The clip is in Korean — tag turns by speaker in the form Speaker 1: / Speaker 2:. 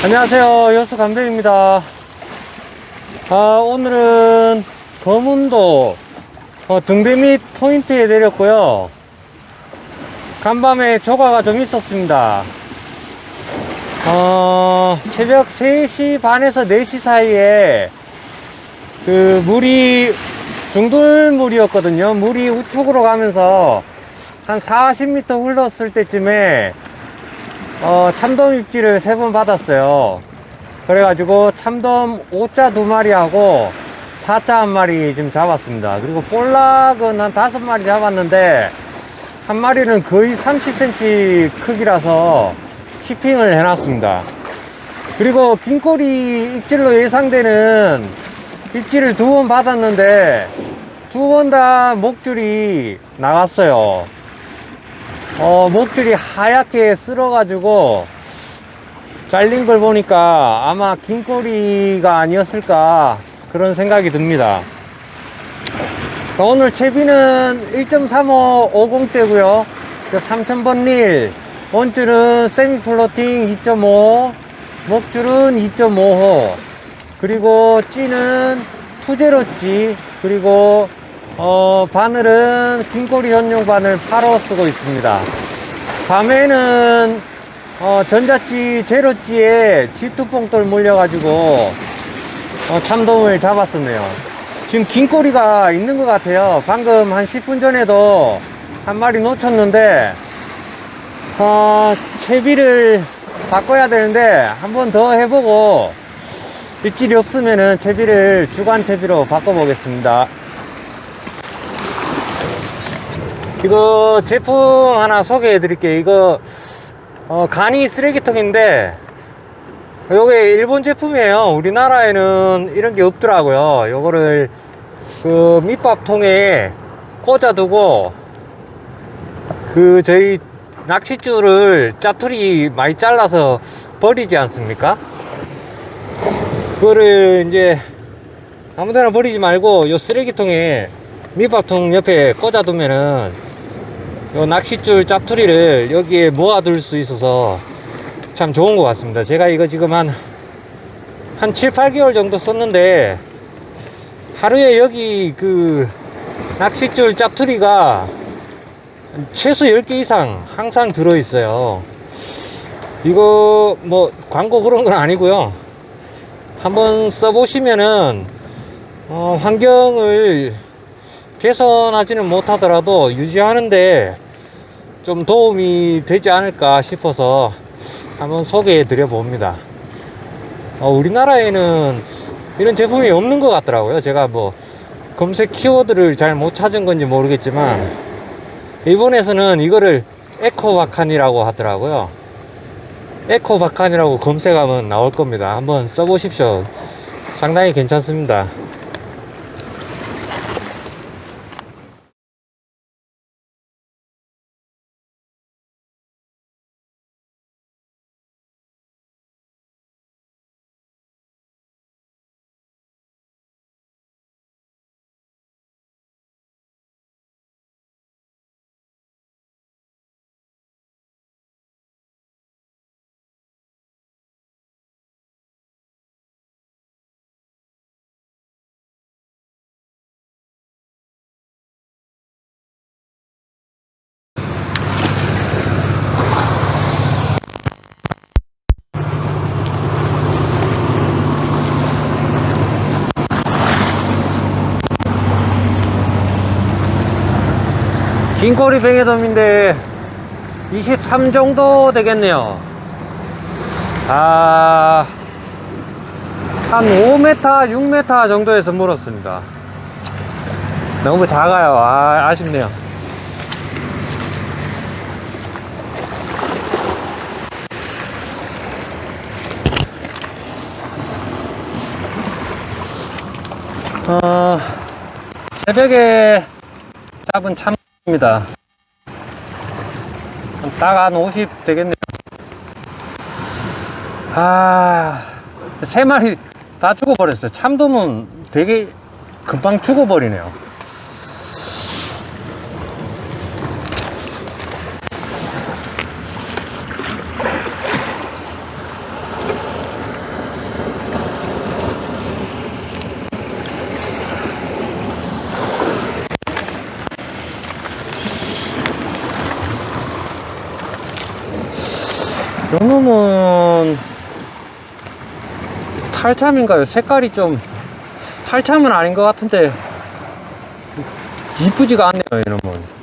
Speaker 1: 안녕하세요. 여수 감배입니다. 아, 오늘은 거문도 어, 등대밑 포인트에 내렸고요. 간밤에 조가가 좀 있었습니다. 어, 새벽 3시 반에서 4시 사이에 그 물이 중돌물이었거든요. 물이 우측으로 가면서 한 40m 흘렀을 때쯤에 어, 참돔 입질을 세번 받았어요. 그래가지고 참돔 5자 두 마리하고 4자 한 마리 좀 잡았습니다. 그리고 볼락은 한 다섯 마리 잡았는데 한 마리는 거의 30cm 크기라서 키핑을 해놨습니다. 그리고 긴꼬리 입질로 예상되는 입질을 두 번 받았는데 두 번 다 목줄이 나갔어요. 어, 목줄이 하얗게 쓸어가지고 잘린 걸 보니까 아마 긴 꼬리가 아니었을까 그런 생각이 듭니다. 오늘 채비는 1.35 50대고요. 3000번 릴, 원줄은 세미 플로팅 2.5, 목줄은 2.5호, 그리고 찌는 투제로 찌, 그리고 어, 바늘은 긴꼬리 전용 바늘 8호 쓰고 있습니다. 밤에는 어, 전자찌 제로찌에 쥐뚜뽕돌 물려가지고 어, 참돔을 잡았었네요. 지금 긴꼬리가 있는 것 같아요. 방금 한 10분 전에도 한 마리 놓쳤는데 어, 채비를 바꿔야 되는데 한 번 더 해보고 입질이 없으면은 채비를 주간 채비로 바꿔보겠습니다. 이거 제품 하나 소개해 드릴게요. 이거 어, 간이 쓰레기통인데 요게 일본 제품이에요. 우리나라에는 이런 게 없더라고요. 요거를 그 밑밥통에 꽂아두고 그 저희 낚싯줄을 짜투리 많이 잘라서 버리지 않습니까? 그거를 이제 아무데나 버리지 말고 요 쓰레기통에 밑밥통 옆에 꽂아두면은 요 낚싯줄 짜투리를 여기에 모아둘 수 있어서 참 좋은 것 같습니다. 제가 이거 지금 한, 한 7, 8개월 정도 썼는데 하루에 여기 그 낚싯줄 짜투리가 최소 10개 이상 항상 들어있어요. 이거 뭐 광고 그런 건 아니고요. 한번 써보시면은 어, 환경을 개선하지는 못하더라도 유지하는데 좀 도움이 되지 않을까 싶어서 한번 소개해 드려 봅니다. 어, 우리나라에는 이런 제품이 없는 것 같더라고요. 제가 뭐 검색 키워드를 잘 못 찾은 건지 모르겠지만 일본에서는 이거를 에코바칸이라고 하더라고요. 에코바칸이라고 검색하면 나올 겁니다. 한번 써보십시오. 상당히 괜찮습니다. 긴꼬리 뱅에돔인데 23 정도 되겠네요. 아, 한 5m, 6m 정도에서 물었습니다. 너무 작아요. 아, 아쉽네요. 어, 새벽에 잡은 참 입니다. 딱 한 50 되겠네요. 아, 세 마리 다 죽어버렸어요. 참돔은 되게 금방 죽어버리네요.
Speaker 2: 요놈은 탈참인가요? 색깔이 좀 탈참은 아닌 것 같은데 이쁘지가 않네요 이놈은